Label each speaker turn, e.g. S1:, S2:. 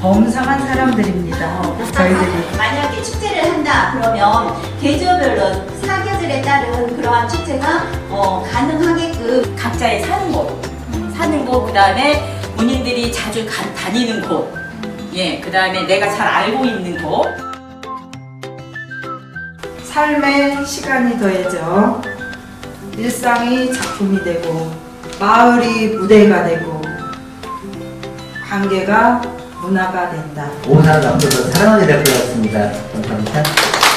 S1: 범상한 사람들입니다. 저희들이.
S2: 만약에 축제를 한다 그러면 계절별로 사계절에 따른 그러한 축제가 어, 가능하게끔
S3: 각자의 사는 곳, 사는 곳, 그 다음에 본인들이 자주 가- 다니는 곳, 예, 그 다음에 내가 잘 알고 있는 곳,
S1: 삶의 시간이 더해져 일상이 작품이 되고 마을이 무대가 되고 관계가 문화가 된다.
S4: 오사는 앞으로 사랑하게 될 것 같습니다.
S2: 감사합니다.